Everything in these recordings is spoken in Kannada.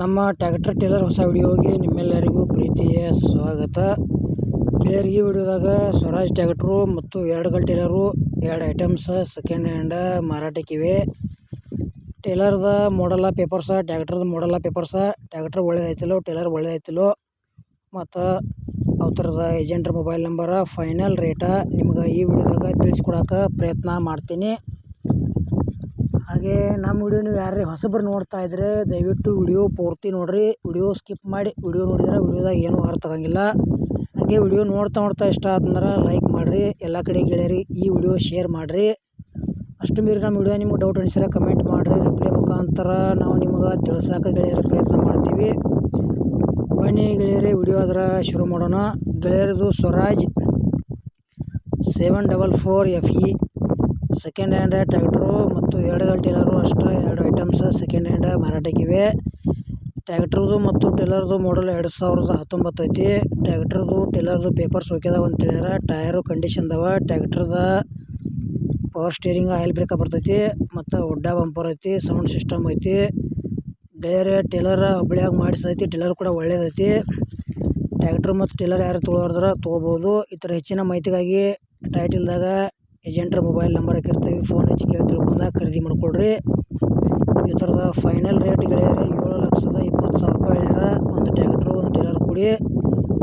ನಮ್ಮ ಟ್ಯಾಕ್ಟರ್ ಟೇಲರ್ ಹೊಸ ವಿಡಿಯೋಗೆ ನಿಮ್ಮೆಲ್ಲರಿಗೂ ಪ್ರೀತಿಯ ಸ್ವಾಗತ. ಟೇಲರ್ ಈ ವಿಡಿಯೋದಾಗ ಸ್ವರಾಜ್ ಟ್ಯಾಕ್ಟ್ರು ಮತ್ತು ಎರಡು ಗಲ್ ಟೇಲರು, ಎರಡು ಐಟಮ್ಸ ಸೆಕೆಂಡ್ ಹ್ಯಾಂಡ ಮಾರಾಟಕ್ಕಿವೆ. ಟೇಲರ್ದ ಮಾಡಲ್ಲ ಪೇಪರ್ಸ ಟ್ಯಾಕ್ಟರ್ದ ಮಾಡಲ್ಲ ಪೇಪರ್ಸ ಟ್ಯಾಕ್ಟ್ರ್ ಒಳ್ಳೇದೈತಿಲ್ಲೋ ಟೇಲರ್ ಒಳ್ಳೇದೈತಿಲ್ಲೋ ಮತ್ತು ಅವ್ರದ್ದು ಏಜೆಂಟ್ರ ಮೊಬೈಲ್ ನಂಬರ ಫೈನಲ್ ರೇಟ ನಿಮ್ಗೆ ಈ ವಿಡಿಯೋದಾಗ ತಿಳಿಸ್ಕೊಡಕ್ಕೆ ಪ್ರಯತ್ನ ಮಾಡ್ತೀನಿ. ಹಾಗೆ ನಮ್ಮ ವಿಡಿಯೋ ನೀವು ಯಾರೇ ಹೊಸಬ್ರು ನೋಡ್ತಾ ಇದ್ರೆ ದಯವಿಟ್ಟು ವಿಡಿಯೋ ಪೂರ್ತಿ ನೋಡಿರಿ. ವಿಡಿಯೋ ಸ್ಕಿಪ್ ಮಾಡಿ ವಿಡಿಯೋ ನೋಡಿದ್ರೆ ವಿಡಿಯೋದಾಗ ಏನೂ ಅರ್ಥ ಆಗಂಗಿಲ್ಲ ಹಾಗೆ ವಿಡಿಯೋ ನೋಡ್ತಾ ನೋಡ್ತಾ ಇಷ್ಟ ಆತಂದ್ರೆ ಲೈಕ್ ಮಾಡಿರಿ. ಎಲ್ಲ ಕಡೆ ಗೆಳೆಯರಿ, ಈ ವಿಡಿಯೋ ಶೇರ್ ಮಾಡಿರಿ. ಅಷ್ಟು ಮೀರಿ ನಮ್ಮ ವಿಡಿಯೋ ನಿಮ್ಗೆ ಡೌಟ್ ಅನಿಸಿದ್ರೆ ಕಮೆಂಟ್ ಮಾಡಿರಿ. ರಿಪ್ಲೈ ಮುಖಾಂತರ ನಾವು ನಿಮ್ಗೆ ತಿಳಿಸಾಕ ಗೆಳೆಯರ ಪ್ರಯತ್ನ ಮಾಡ್ತೀವಿ. ಬನ್ನಿ ಗೆಳೆಯರಿ, ವಿಡಿಯೋ ಅದರ ಶುರು ಮಾಡೋಣ. ಗೆಳೆಯರದು Swaraj seven double four F E second hand tractor ಮತ್ತು ಎರಡು ಗಲ್ ಟೇಲರು ಅಷ್ಟೇ ಎರಡು ಐಟಮ್ಸ್ ಸೆಕೆಂಡ್ ಹ್ಯಾಂಡ್ ಮಾರಾಟಕ್ಕಿವೆ ಟ್ಯಾಕ್ಟ್ರದು ಮತ್ತು ಟಿಲ್ಲರ್ದು ಮಾಡಲ್ ಎರಡು ಸಾವಿರದ ಹತ್ತೊಂಬತ್ತು ಐತಿ. ಟ್ಯಾಕ್ಟ್ರದು ಟಿಲ್ಲರ್ದು ಪೇಪರ್ಸ್ ಹೋಗ್ಯದಾವ ಅಂತ ಹೇಳ್ಯಾರ. ಕಂಡೀಷನ್ ಅದಾವ ಟ್ಯಾಕ್ಟ್ರದ ಪವರ್ ಸ್ಟೀರಿಂಗ್ ಆಯಿಲ್ ಬ್ರೇಕ ಬರ್ತೈತಿ. ಮತ್ತು ಒಡ್ಡ ಬಂಪರ್ ಐತಿ ಸೌಂಡ್ ಸಿಸ್ಟಮ್ ಐತಿ. ಬೇರೆ ಟೇಲರ್ ಹುಬ್ಳಿಯಾಗಿ ಮಾಡಿಸೈತಿ. ಟಿಲ್ಲರ್ ಕೂಡ ಒಳ್ಳೇದೈತಿ. ಟ್ಯಾಕ್ಟ್ರ್ ಮತ್ತು ಟಿಲ್ಲರ್ ಯಾರು ತೊಗೊಳೋದ್ರ ತೊಗೋಬೋದು. ಈ ಥರ ಹೆಚ್ಚಿನ ಮಾಹಿತಿಗಾಗಿ ಟೈಟಲ್ದಾಗ ಏಜೆಂಟ್ರ ಮೊಬೈಲ್ ನಂಬರ್ ಹಾಕಿರ್ತೀವಿ ಫೋನ್ ಹಚ್ಚಿ ಕೇಳ್ತೀವಿ, ಬಂದಾಗ ಖರೀದಿ ಮಾಡಿಕೊಡ್ರಿ ಈ ಥರದ ಫೈನಲ್ ರೇಟ್ ಗೆಳೆಯರಿ ಏಳು ಲಕ್ಷದ ಇಪ್ಪತ್ತು ಸಾವಿರ ರೂಪಾಯಿ ಹೇಳ್ಯಾರ. ಒಂದು ಟ್ಯಾಕ್ಟ್ರು ಒಂದು ಟೇಲರ್ ಕೂಡಿ.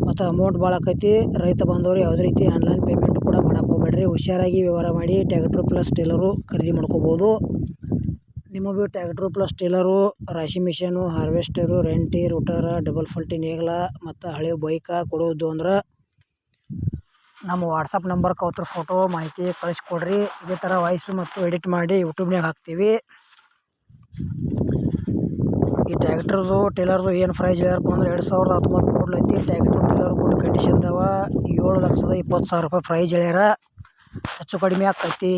ಮತ್ತು ಅಮೌಂಟ್ ಭಾಳ ಆಕೈತಿ. ರೈತ ಬಂದವರು ಯಾವುದೇ ರೀತಿ ಆನ್ಲೈನ್ ಪೇಮೆಂಟ್ ಕೂಡ ಮಾಡೋಕೆ ಹೋಗ್ಬೇಡ್ರಿ. ಹುಷಾರಾಗಿ ವ್ಯವಹಾರ ಮಾಡಿ ಟ್ಯಾಕ್ಟ್ರು ಪ್ಲಸ್ ಟೇಲರು ಖರೀದಿ ಮಾಡ್ಕೋಬೋದು. ನಿಮಗೂ ಟ್ಯಾಕ್ಟ್ರು ಪ್ಲಸ್ ಟೇಲರು ರಾಶಿ ಮಿಷನು ಹಾರ್ವೆಸ್ಟರು ರೆಂಟಿ ರೂಟರ ಡಬಲ್ ಫಲ್ಟಿ ನೇಗ್ಲ, ಮತ್ತು ಹಳೆಯ ಬೈಕ ಕೊಡೋದು ಅಂದ್ರೆ ನಮ್ಮ ವಾಟ್ಸಪ್ ನಂಬರ್ಗೆ ಅವ್ರ ಫೋಟೋ ಮಾಹಿತಿ ಕಳಿಸ್ಕೊಡ್ರಿ. ಇದೇ ಥರ ವಾಯ್ಸು ಮತ್ತು ಎಡಿಟ್ ಮಾಡಿ ಯೂಟ್ಯೂಬ್ನಾಗ ಹಾಕ್ತೀವಿ. ಈ ಟ್ಯಾಕ್ಟ್ರದು ಟೇಲರ್ದು ಏನು ಪ್ರೈಸ್ ಹೇಳ್ಯಾರಪ್ಪ ಅಂದ್ರೆ ಎರಡು ಸಾವಿರದ ಹತ್ತೊಂಬತ್ತು ಮೂರು ಐತಿ ಟ್ಯಾಕ್ಟ್ರು ಟೇಲರ್ ಗುಡ್ ಕಂಡೀಷನ್ದವ ಏಳು ಲಕ್ಷದ ಇಪ್ಪತ್ತು ಸಾವಿರ ರೂಪಾಯಿ ಪ್ರೈಸ್ ಹೇಳ್ಯಾರ. ಹೆಚ್ಚು ಕಡಿಮೆ ಆಕೈತಿ